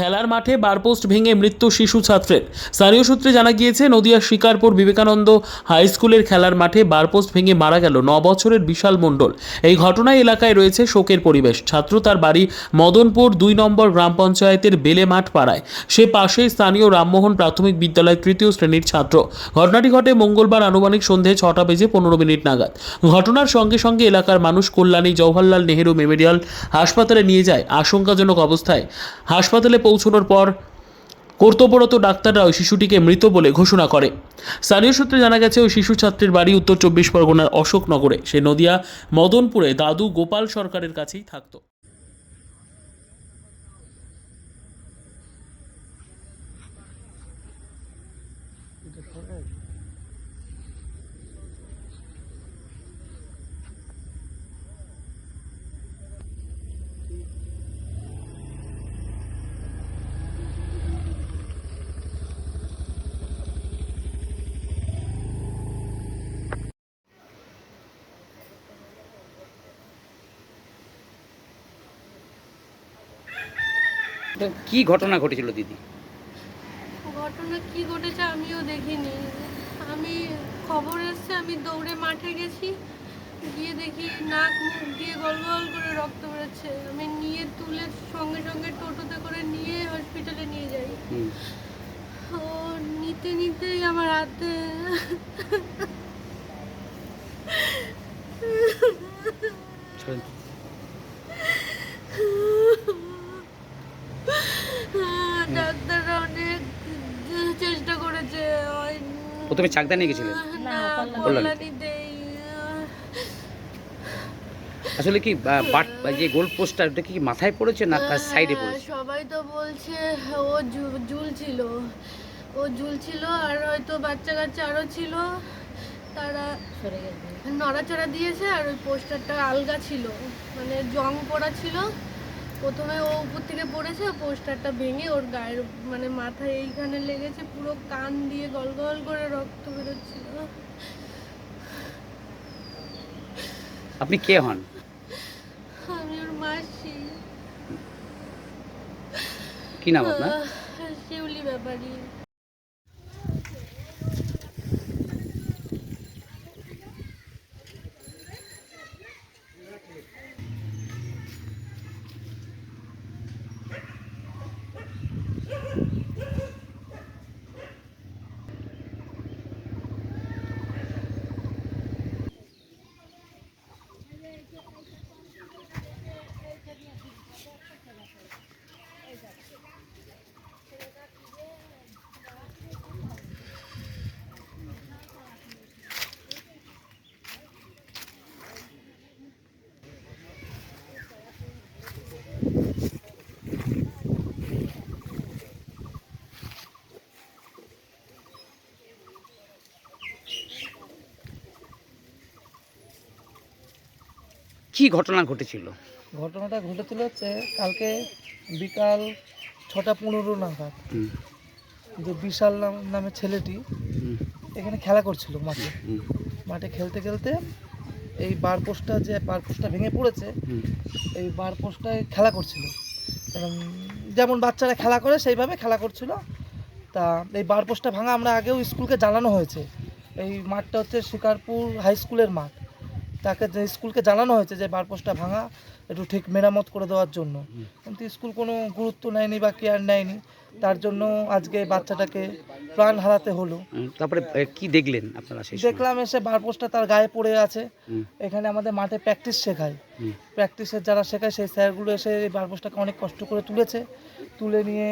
খেলার মাঠে বারপোস্ট ভেঙে মৃত্যু শিশু ছাত্রের। স্থানীয় সূত্রে জানা গিয়েছে নদিয়ার শিকারপুর বিবেকানন্দ হাই স্কুলের খেলার মাঠে বারপোস্ট ভেঙে মারা গেল ন বছরের বিশাল মণ্ডল। এই ঘটনায় এলাকায় রয়েছে শোকের পরিবেশ। ছাত্র তার বাড়ি মদনপুর দুই নম্বর গ্রাম পঞ্চায়েতের বেলে মাঠ পাড়ায় সে পাশেই স্থানীয় রামমোহন প্রাথমিক বিদ্যালয়ের তৃতীয় শ্রেণির ছাত্র। ঘটনাটি ঘটে মঙ্গলবার আনুমানিক সন্ধে ছটা বেজে পনেরো মিনিট নাগাদ। ঘটনার সঙ্গে সঙ্গে এলাকার মানুষ কল্যাণী, জওহরলাল নেহেরু মেমোরিয়াল হাসপাতালে নিয়ে যায়। আশঙ্কাজনক অবস্থায় হাসপাতালে পৌঁছানোর পর কর্তব্যরত ডাক্তাররা ওই শিশুটিকে মৃত বলে ঘোষণা করে। স্থানীয় সূত্রে জানা গেছে, ওই শিশু ছাত্রীর বাড়ি উত্তর চব্বিশ পরগনার অশোকনগরে। সে নদিয়া, মদনপুরে দাদু গোপাল সরকারের কাছেই থাকতো। কি ঘটনা ঘটেছিল দিদি? ঘটনা কি ঘটেছে আমিও দেখিনি। আমি খবর এসছে আমি দৌড়ে মাঠে গেছি। গিয়ে দেখি নাক মুখ দিয়ে গল গল করে রক্ত বেরোচ্ছে। আমি নিয়ে তুলে সঙ্গে সঙ্গে টোটোতে করে নিয়ে হসপিটালে নিয়ে যাই। ও নিতে নিতেই আমার হাতে। ডাক্তাররা অনেক চেষ্টা করেছে ওই প্রথমে চাকদা নিয়ে গেছিলেন? না আসলে কি বাট- যে গোল পোস্টার ওটা কি মাথায় পড়েছে না তার সাইডে হ্যাঁ, পড়েছে? সবাই তো বলছে ও ঝুলছিল ও ঝুলছিল আর হয়তো বাচ্চা কাচ্চা আরও ছিল। তারা নড়াচড়া দিয়েছে আর ওই পোস্টারটা আলগা ছিল। মানে জং পড়া ছিল। প্রথমে ও উপর থেকে পড়েছে পোস্টারটা ভেঙে ওর গায়ের মানে মাথায় এইখানে লেগেছে পুরো কান দিয়ে গল গল করে রক্ত বেরোচ্ছিল। আপনি কে হন? আমি ওর মাসি। কি নাম আপনার? শিউলি ব্যাপারী। কি ঘটনা ঘটেছিল? ঘটনাটা ঘটেছিল হচ্ছে কালকে বিকাল ছটা পনেরো নাগাদ। যে বিশাল নাম নামে ছেলেটি এখানে খেলা করছিল মাঠে। মাঠে খেলতে খেলতে এই বার পোস্টটা যে বার পোস্টটা ভেঙে পড়েছে এই বার পোস্টটায় খেলা করছিল। যেমন বাচ্চারা খেলা করে সেইভাবে খেলা করছিল। তা এই বার পোস্টটা ভাঙা আমরা আগেও স্কুলকে জানানো হয়েছে। এই মাঠটা হচ্ছে শিকারপুর হাই স্কুলের মাঠ। তাকে যে স্কুলকে জানানো হয়েছে যে বার পোস্টটা ভাঙা একটু ঠিক মেরামত করে দেওয়ার জন্য। কিন্তু স্কুল কোনো গুরুত্ব নেয়নি বা কেয়ার নেয়নি। তার জন্য আজকে বাচ্চাটাকে প্রাণ হারাতে হলো। তারপরে কি দেখলেন আপনারা সেই দেখলাম এসে বার পোস্টটা তার গায়ে পড়ে আছে। এখানে আমাদের মাঠে প্র্যাকটিস শেখায়। প্র্যাকটিসের যারা শেখায় সেই স্যারগুলো এসে এই বারপোস্টটাকে অনেক কষ্ট করে তুলেছে। তুলে নিয়ে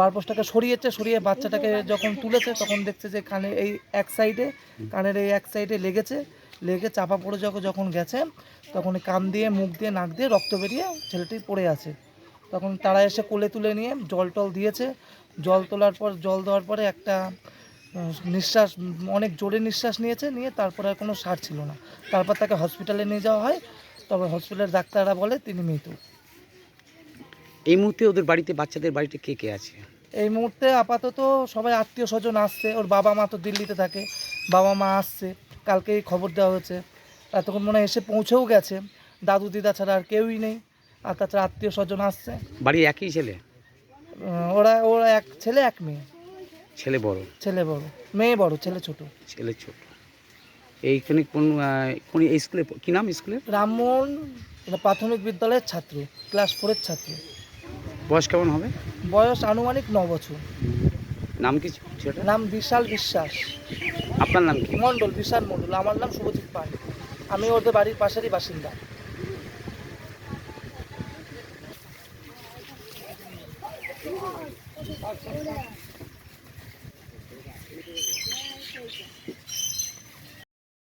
বারপোস্টটাকে সরিয়েছে সরিয়ে বাচ্চাটাকে যখন তুলেছে তখন দেখছে যে কানে এই এক সাইডে কানের এই এক সাইডে লেগেছে। লেগে চাপা পড়ে যখন যখন গেছে তখন কান দিয়ে মুখ দিয়ে নাক দিয়ে রক্ত বেরিয়ে ছেলেটি পড়ে আছে। তখন তারা এসে কোলে তুলে নিয়ে জল টল দিয়েছে। জল তোলার পর জল দেওয়ার পরে একটা নিঃশ্বাস অনেক জোরে নিঃশ্বাস নিয়েছে নিয়ে তারপরে আর কোনো সার ছিল না। তারপর তাকে হসপিটালে নিয়ে যাওয়া হয়। তারপর হসপিটালের ডাক্তাররা বলে তিনি মৃত। এই মুহূর্তে ওদের বাড়িতে বাচ্চাদের বাড়িতে কে কে আছে? এই মুহূর্তে আপাতত সবাই আত্মীয় স্বজন আসছে। ওর বাবা মা তো দিল্লিতে থাকে। বাবা মা আসছে। কালকেই খবর দেওয়া হয়েছে। এতক্ষণ মনে হয় এসে পৌঁছেও গেছে। দাদু দিদা ছাড়া আর কেউই নেই। আর তাছাড়া আত্মীয় স্বজন আসছে। বাড়ি একই ছেলে? ওরা ওরা এক ছেলে এক মেয়ে। ছেলে বড়? ছেলে বড়। মেয়ে বড় ছেলে ছোট। ছেলে ছোট। এইখানে কোন কোন এই স্কুলে কি নাম স্কুলে রামমোহন প্রাথমিক বিদ্যালয়ের ছাত্র ক্লাস ফোরের ছাত্র। বয়স কেমন হবে? বয়স আনুমানিক ন বছর। নাম কি নাম বিশাল বিশ্বাস। আপনার নাম কি? মণ্ডল, বিশাল মণ্ডল। আমার নাম শুভজিৎ পাল। আমি ওদের বাড়ির পাশেরই বাসিন্দা।